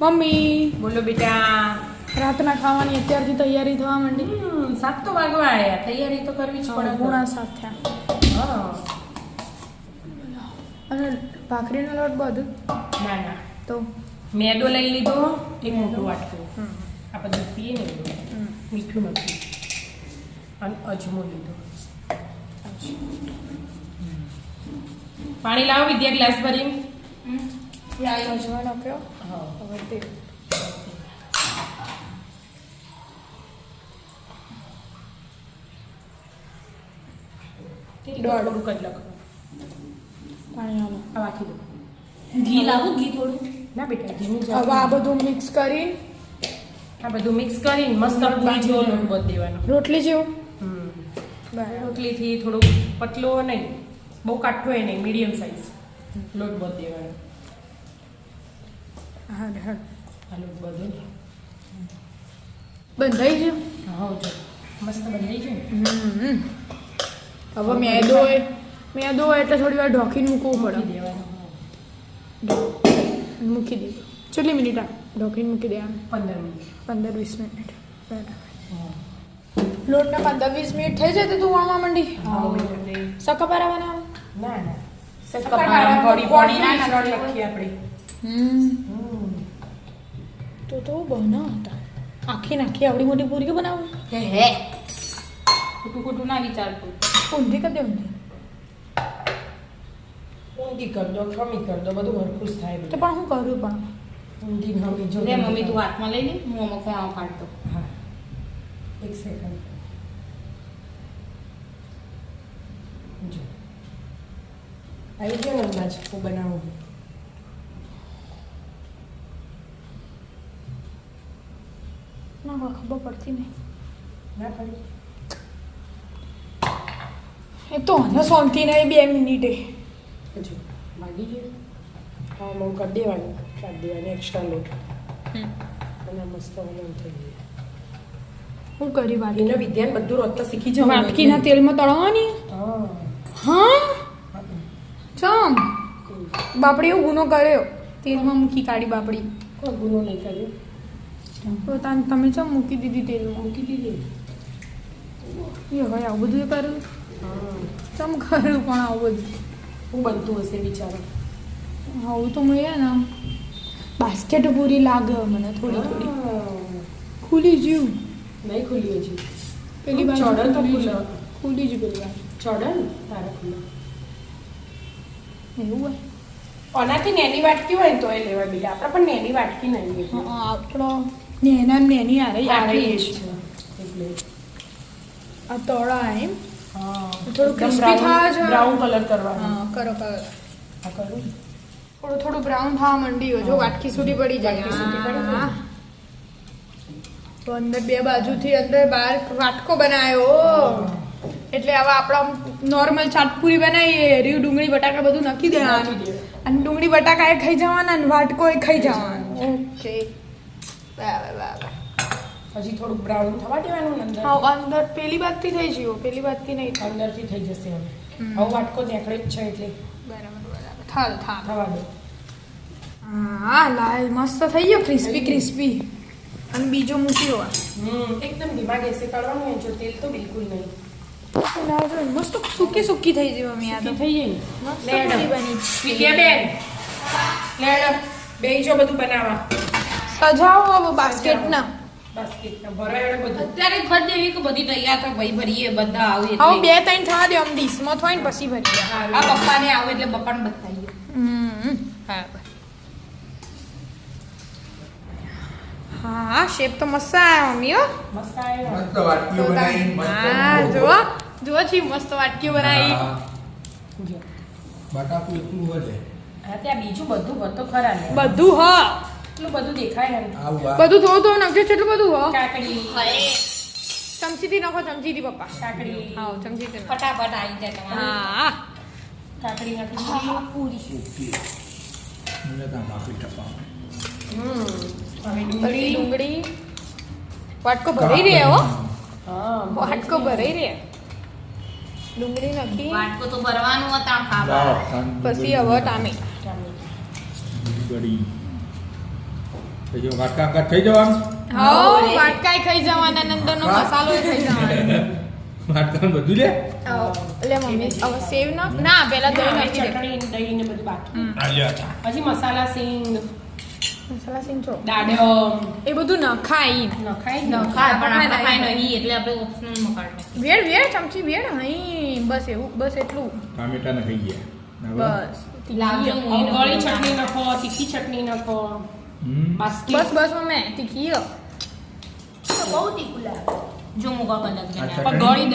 Mummy. બોલો બેટા. રાતના ખાવાની અત્યારથી તૈયારી થવા માંડી. સાત તો વાગવા આવ્યા તૈયારી તો કરવી જ પડે. ગુણા સાત થયા. અને ભાખરીનો લોટ બધું? ના ના. તો? મેદો લઈ લીધો એક મોટું વાટકું. આ બધું પીએ ને. મીઠું નથી. અને અજમો લીધો. પાણી લાવો વિદ્યા ગ્લાસ ભરીને. અજવાનો કયો? હા હવે તે. દોઢ. થોડુંક જ લખો. પાણી વાંચી દો. ઘી લાવું ઘી થોડું. ના બેટા ધીમી હવે આ બધું મિક્સ કરી. આ બધું મિક્સ કરીને મસ્ત પૂરી જેવો લોટ બધ દેવાનો. રોટલી જેવો? રોટલીથી થોડુંક પતલો નહીં બહુ કાઠો નહીં મીડિયમ સાઈઝ લોટ બધ દેવાનો. હા હા. આ લોટ બંધાઈ ગયું? હા મસ્ત બંધાઈ હમ હવે મેદો મેદો એટલે થોડી વાર ઢોકીને મૂકવું મૂકી પડે મૂકી દે. કેટલી મિનિટ આ? ઢોકીને મૂકી દેવાનું પંદર મિનિટ. પંદર વીસ મિનિટ. હા. પંદર વીસ મિનિટ થઈ જાય તો તું વણવા માંડી? સકપારા બનાવ ના આપણે. હમ. તો તો બના હતા આખી નાખી આવડી મોટી પૂરીઓ બનાવું? હે હે. ખોટું ખોટું ના વિચારતું ઊંધી કરી દે ઊંધી ઊંધી કર દો ખમી કર દો બધું ઘર ખુશ થાય તો પણ હું કરું પણ? ઊંધી ખમી જો લે મમ્મી તું હાથમાં લઈ લે. હું અમુક કોણ કાઢતો હા. એક સેકન્ડ જો. આવી ગયો અંદાજ હું બનાવું. હવે ખબર પડતી નહીં. ના પડી. એ તો હને સોનતી નહીં બે મિનિટે. જો માગી ગયું? હા હું કરી દેવાની કાઢી દેવાની એક્સ્ટ્રા લોટ અને મસ્ત વલણ થઈ ગયું. હું કરી વાત? એના વિદ્યાન બધું રોજતા શીખી જવાનું વાટકીના તેલમાં તળવાની? હા. ચમ. બાપડી એવો ગુનો કર્યો. તેલમાં મૂકી કાઢી બાપડી. કોઈ ગુનો નહીં કર્યો. તો તમે ચમ મૂકી દીધી તેલ મૂકી દીધી. એ હવે આવું બધું કરું હા ચમ કરું પણ આવું બધું? શું બનતું હશે બિચારો? આવું તો મળે ને બાસ્કેટ પૂરી લાગે મને થોડી થોડી. ખુલી જ્યું નહીં ખુલી હજી. પેલી બાજુ ચોડલ તો ખુલી ખુલ્લો. જ. ખુલી જ પેલી બાજુ ચોડલ તારા ખુલ્લો. એવું હોય? ઓનાથી નેની વાટકી હોય તો એ લેવા બેટા આપણે પણ નેની વાટકી નહીં હા, આપણો નેના ને એની આરે આરે જ છે એટલે આ તળા એમ હા થોડું ક્રિસ્પી થવા છે. બ્રાઉન કલર કરવાનો હા કરો કરો આ કરું થોડું થોડું બ્રાઉન થવા માંડ્યું જો વાટકી સુધી પડી જાય વાટકી સુધી પડી હા. તો અંદર બે બાજુથી અંદર બહાર વાટકો બનાવ્યો એટલે હવે આપણે નોર્મલ ચાટપુરી બનાવીએ રીવ ડુંગળી બટાકા બધું નાખી દેવાનું. અને ડુંગળી બટાકા એ ખાઈ જવાના અને વાટકો એ ખાઈ જવાનો. ઓકે બરાબર બરાબર હજી થોડુંક બ્રાઉન થવા દેવાનું અંદર. હા અંદર પેલી બાજુથી થઈ ગયું પેલી બાજુથી નહીં થાય. અંદરથી થઈ જશે હવે. હવે વાટકો નેકળે જ છે એટલે. બરાબર બરાબર. થાલ થાલ. થવા દો. હા લાલ મસ્ત થઈ ગયો ક્રિસ્પી ક્રિસ્પી અને બીજો મૂકી હોય હમ એકદમ ધીમા ગેસે તળવાનું હોય જો તેલ તો બિલકુલ નહીં. મસ્ત સુકી સુકી થઈ ગઈ મમ્મી આ તો. થઈ મસ્ત પૂરી ને બની વિદ્યાબેન. લેડ બે જો બધું બનાવવા. સજાવો બાસ્કેટના. બાસ્કેટના. ભરાય બધું. અત્યારે ભરી કે બધી તૈયાર તો ભાઈ ભરીએ બધા આવે હવે બે ત્રણ થવા દે આમ ડીશમાં થાય ને પછી ભરીએ. આ પપ્પાને આવે એટલે પપ્પાને બતાવીએ. હમ હા શેપ તો મસ્ત આવ્યો મમ્મી હો. મસ્ત આવ્યો. મસ્ત વાટકીઓ બનાવી મસ્ત હા જુઓ જુઓ છી મસ્ત વાટકી બનાવી. બટાકું એકલું વધે હા ત્યાં બીજું બધું હતો ખરા બધું હ. એટલું બધું દેખાય એમ. બધું થોડું થોડું નાખજો એટલું બધું હો. કાકડી. ચમચીથી નાખો ચમચીથી પપ્પા. કાકડી. હા ચમચીથી. ફટાફટ આવી જાય તમારે. હા. કાકડી નાખી પૂરી. મને કામ આપી ટપા હમ. ડુંગળી. ડુંગળી. વાટકો ભરાઈ રહ્યા હો. હા વાટકો ભરાઈ રહ્યા ડુંગળી નાખી. વાટકો તો ભરવાનું હતા ખાવા. પછી હવે ટામે ટામેટાં. થઈ જાવ વાટકા થઈ જવાનું? હો વાટકાય ખાઈ જવાના નંદનનો મસાલો ખાઈ જવાનો. વાટકા બધું લે? લે મમ્મી હવે સેવ ના? ના પેલા દહીં નાખી દે. ચટણી દહીં ને બધું બાકી. આલ્યા પછી મસાલા સિંગ મસાલા સિંગ છો એ બધું નખાય નખાય ન પણ ખાય આપણે નહીં. નહીં. એટલે આપણે ઓપ્શનલ મકાડ વેડ વેડ ચમચી વેડ અહીં બસ એવું બસ એટલું. ટામેટા ને ખાઈ ગયા બસ. લાવજો હવે ગળી ચટણી નાખો તીખી ચટણી નાખો. બાસ્કેટ બસ બસ મમ્મી તીખી હો. બહુ તીખું લાગે. જો. ગળી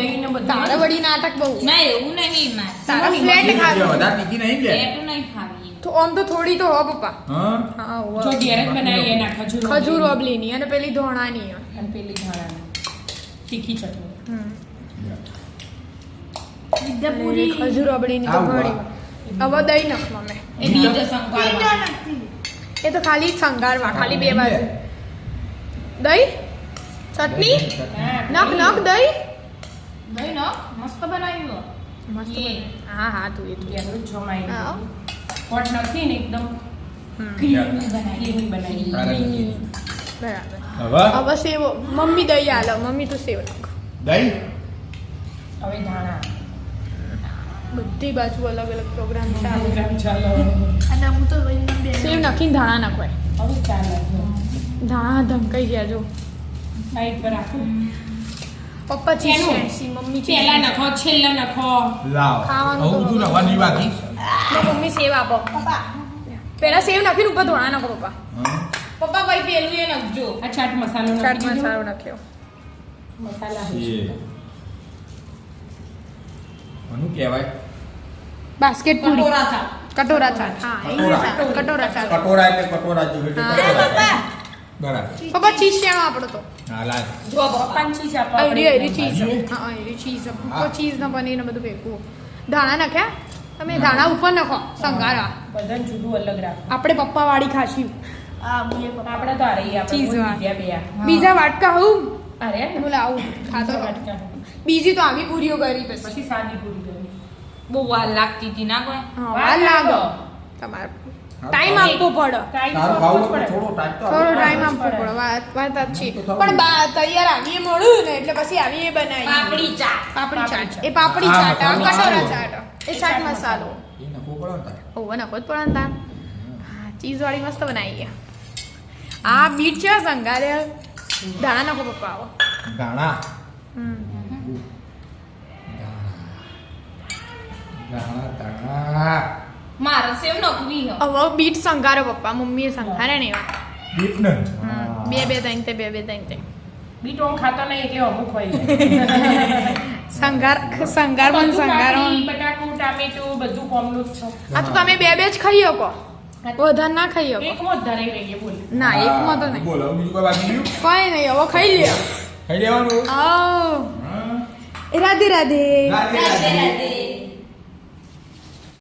તારે બધું નાટક બહુ. ના એવું નહીં મારે. તારા ફ્લેટ ખાવી. વધારે તીખી નહીં લે. ફ્લેટ નહીં ખાવી. તો ઓમ તો થોડી તો હો પપ્પા. હા? હા જો ઘેર જ બનાવીએ એના ખજૂર ખજૂર ઓબલીની અને પેલી ધોણાની. અને પેલી ધાણાની. તીખી ચટણી. હમ. વિદ્યાપુરી ખજૂર ઓબલીની તો ઘણી હવે દહીં નાખ મમ્મી. એ બીજ સંભાળવા એ તો ખાલી સંગારવા ખાલી બે બાજુ. દહીં? ચટણી? નખ નખ દહીં? દહીં નખ? મસ્ત બનાવ્યું મસ્ત હા હા તું એ તું જમાઈ પોટ નથી ને એકદમ હવે? મમ્મી દહીં આલો. મમ્મી તું સેવ નાખ. દહીં? હવે ધાણા. બધી બાજુ અલગ અલગ પ્રોગ્રામ ચાલે. હું ચાલો સેવ નાખીને ધાણા નાખવાય? હવે ચાલે. ધાણા ધમકાઈ ગયા જો. સાઈડ પર રાખો. પપ્પા છે. મમ્મી પેલા નખો છેલ્લા નખો. લાવ. ખાવાનું બધું નવાની વાતી મમ્મી સેવ આપો. પેલા સેવ નાખીને ઉપર ધોણા નાખો પપ્પા. પપ્પા ભાઈ પેલું એ નાખજો. આ ચાટ મસાલો ચાટ મસાલો નાખ્યો. મસાલા કોનું કહેવાય? બાસ્કેટ પૂરી. કટોરા ચાટ. કટોરા ચાટ હા કટોરા. ચાટ, કટોરા એટલે કટોરા જેવું. બરાબર. પપ્પા ચીઝ શેનો આપણો તો. હા લાવ જો પપ્પા ચીઝ આપો આઈરી આઈરી ચીઝ. હા આઈરી ચીઝ ઉપર ચીઝ ને પનીર ને બધું ભેગું. ધાણા નાખ્યા? તમે ધાણા ઉપર નાખો સંગારા. બધાને જુદું અલગ રાખો. આપણે પપ્પા વાળી ખાશી આપણે તો અરે આપણે ચીઝ બીજા બે બીજા વાટકા હું અરે હું લાવું ખાતો વાટકા. બીજી તો આવી પૂરીઓ કરી પછી. પછી સાદી પૂરી કરી. બહુ વાર લાગતી હતી ના કોઈ? હા વાર લાગો. તમારે ટાઈમ આપવો પડે. તો તો. થોડો ટાઈમ તો થોડો આપવો પડે. વાત વાત જ છે પણ તૈયાર આવીએ મળ્યું ને એટલે પછી આવીએ બનાવી પાપડી ચાટ. પાપડી ચાટ. એ પાપડી ચાટ આ કટોરા ચાટ. એ ચાટ મસાલો. એ પડે નખો જ પડે તા તાર. ચીઝ વાળી મસ્ત બનાવી ગયા. આ બીટ છે સંગારે ધાણા નખો પપ્પા આવો. ધાણા હમ. મારે સેવ નખવી હે. હવે બીટ સંગારો પપ્પા મમ્મીએ સંગારે ને એવા. બીટ ને બે બે ત્રણ તે બે બે ત્રણ તે. બીટ હું ખાતો નહીં એટલે અમુક હોય. સંગાર સંગાર પણ બધું બટાકું ટામેટું બધું કોમનું જ છે. આ તો તમે બે બે જ ખાઈ શકો. વધારે ના ખાઈ શકો. એકમાં જ ધરાઈ રહીએ બોલ. ના એકમાં તો નહીં. બોલો બીજું કોઈ બાકી કોઈ નહીં હવે ખાઈ લ્યો. ખાઈ લેવાનું? આવ રાધે રાધે. રાધે રાધે.